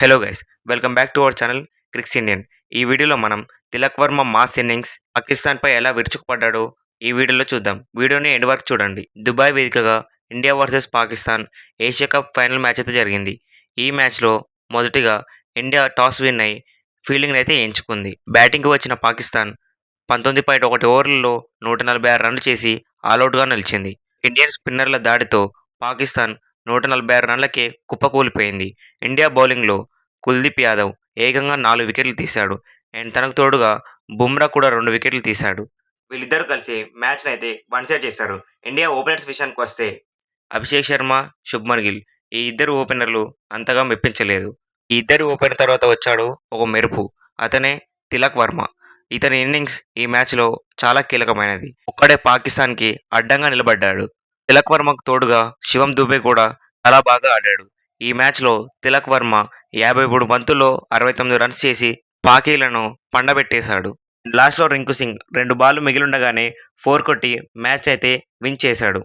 Hello guys welcome back to our channel Crix Indian ఈ వీడియోలో మనం తిలక్ వర్మ మాస్ ఇన్నింగ్స్ పాకిస్తాన్పై ఎలా విరుచుకుపడ్డాడో ఈ వీడియోలో చూద్దాం. వీడియోని ఎండ్ వరకు చూడండి. దుబాయ్ వేదికగా India versus Pakistan Asia cup final match అయితే జరిగింది. ఈ మ్యాచ్లో మొదటిగా ఇండియా టాస్ విన్ అయి ఫీల్డింగ్ అయితే ఎంచుకుంది. బ్యాటింగ్కి వచ్చిన పాకిస్తాన్ పంతొమ్మిది పాయింట్ ఒకటి ఓవర్లలో నూట నలభై ఆరు రన్లు చేసి ఆల్అవుట్గా నిలిచింది. ఇండియన్ స్పిన్నర్ల దాడితో పాకిస్తాన్ నూట నలభై ఆరు రన్లకే కుప్పకూలిపోయింది. ఇండియా బౌలింగ్లో కుల్దీప్ యాదవ్ ఏకంగా నాలుగు వికెట్లు తీశాడు. అండ్ తనకు తోడుగా బుమ్రా కూడా రెండు వికెట్లు తీశాడు. వీళ్ళిద్దరూ కలిసి మ్యాచ్ను అయితే వన్ సైడ్ చేశారు. ఇండియా ఓపెనర్స్ విషయానికి వస్తే అభిషేక్ శర్మ శుభ్మన్ గిల్ ఈ ఇద్దరు ఓపెనర్లు అంతగా మెప్పించలేదు. ఈ ఇద్దరు ఓపెనర్ తర్వాత వచ్చాడు ఒక మెరుపు అతనే తిలక్ వర్మ. ఇతని ఇన్నింగ్స్ ఈ మ్యాచ్లో చాలా కీలకమైనది. ఒక్కడే పాకిస్తాన్కి అడ్డంగా నిలబడ్డాడు. తిలక్ వర్మకు తోడుగా శివం దుబే కూడా చాలా బాగా ఆడాడు. ఈ మ్యాచ్లో తిలక్ వర్మ యాభై మూడు బంతుల్లో అరవై తొమ్మిది రన్స్ చేసి పాకీలను పండబెట్టేశాడు. లాస్ట్లో రింకు సింగ్ రెండు బాల్ మిగిలుండగానే ఫోర్ కొట్టి మ్యాచ్ అయితే విన్ చేశాడు.